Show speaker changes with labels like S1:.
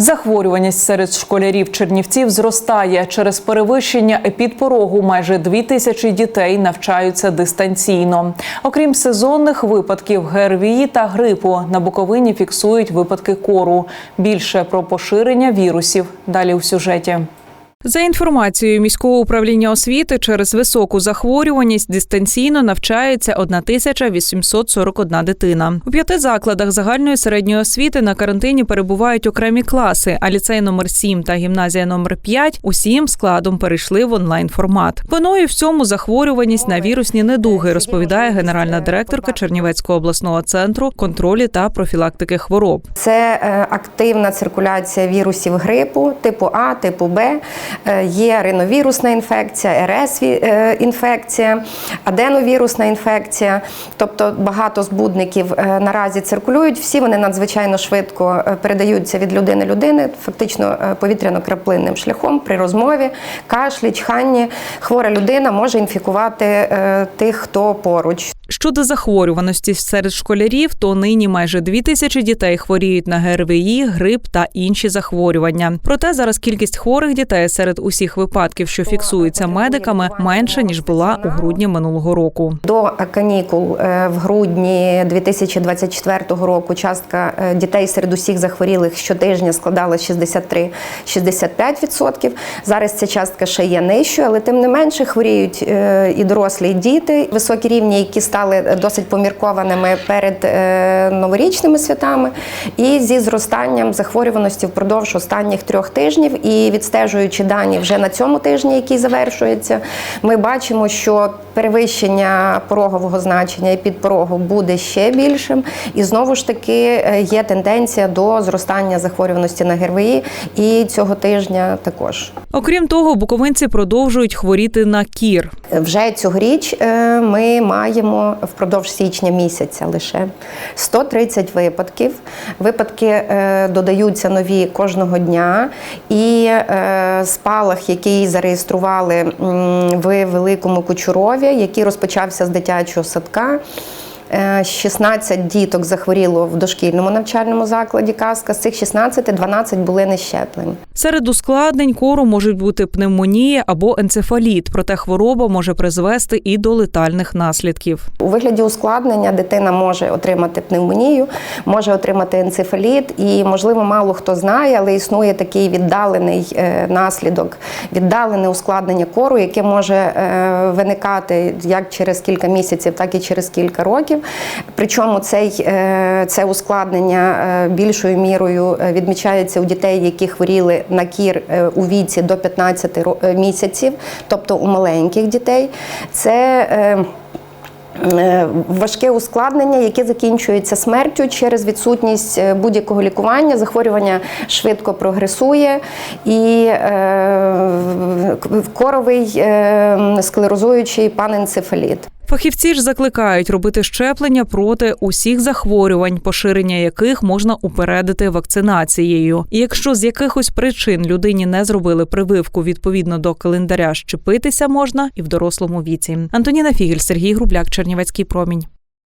S1: Захворюваність серед школярів Чернівців зростає через перевищення епідпорогу. Майже дві тисячі дітей навчаються дистанційно. Окрім сезонних випадків ГРВІ та грипу, на Буковині фіксують випадки кору. Більше про поширення вірусів далі у сюжеті. За інформацією міського управління освіти, через високу захворюваність дистанційно навчається 1841 дитина. У п'яти закладах загальної середньої освіти на карантині перебувають окремі класи, а ліцей номер 7 та гімназія номер 5 усім складом перейшли в онлайн формат. Виною в цьому захворюваність на вірусні недуги, розповідає генеральна директорка Чернівецького обласного центру контролю та профілактики хвороб.
S2: Це е, активна циркуляція вірусів грипу типу А, типу Б. Е, Є риновірусна інфекція, РС е, інфекція, аденовірусна інфекція. Тобто багато збудників е, наразі циркулюють. Всі вони надзвичайно швидко передаються від людини людини, фактично повітряно-краплинним шляхом при розмові, кашлі, чханні. Хвора людина може інфікувати тих, хто поруч.
S1: Щодо захворюваності серед школярів, то нині майже дві тисячі дітей хворіють на ГРВІ, грип та інші захворювання. Проте зараз кількість хворих дітей серед усіх випадків, що фіксуються медиками, менша ніж була у грудні минулого року.
S2: До канікул е, в грудні 2024 року частка е, дітей серед усіх захворілих щотижня складала 63-65%. Зараз ця частка ще є нижчою, але тим не менше хворіють е, і дорослі, і діти. Високі рівні, які стали досить поміркованими перед е, новорічними святами, і зі зростанням захворюваності впродовж останніх трьох тижнів. І відстежуючи дані вже на цьому тижні, який завершується, ми бачимо, що перевищення порогового значення і підпорогу буде ще більшим. І знову ж таки е, є тенденція до зростання захворюваності на ГРВІ і цього тижня також.
S1: Окрім того, буковинці продовжують хворіти на кір.
S2: Вже цьогоріч е, ми маємо впродовж січня місяця лише 130 випадків. Випадки е, додаються нові кожного дня. І е, спалах, який зареєстрували в Великому Кучурові, який розпочався з дитячого садка. Е, 16 діток захворіло в дошкільному навчальному закладі Казка. З цих 16 12 були нещеплені.
S1: Серед ускладнень кору можуть бути пневмонія або енцефаліт, проте хвороба може призвести і до летальних наслідків.
S2: У вигляді ускладнення дитина може отримати пневмонію, може отримати енцефаліт, і можливо мало хто знає, але існує такий віддалений е, наслідок, віддалене ускладнення кору, яке може е, виникати як через кілька місяців, так і через кілька років. Причому цей, е, це ускладнення е, більшою мірою е, відмічається у дітей, які хворіли на кір у віці до 15 е, місяців, тобто у маленьких дітей. Це Важке ускладнення, яке закінчується смертю через відсутність будь-якого лікування. Захворювання швидко прогресує і е, коровий е, склерозуючий паненцефаліт.
S1: Фахівці ж закликають робити щеплення проти усіх захворювань, поширення яких можна упередити вакцинацією. І якщо з якихось причин людині не зробили прививку відповідно до календаря, щепитися можна і в дорослому віці. Антоніна Фігель, Сергій Грубляк, Чернівецький промінь.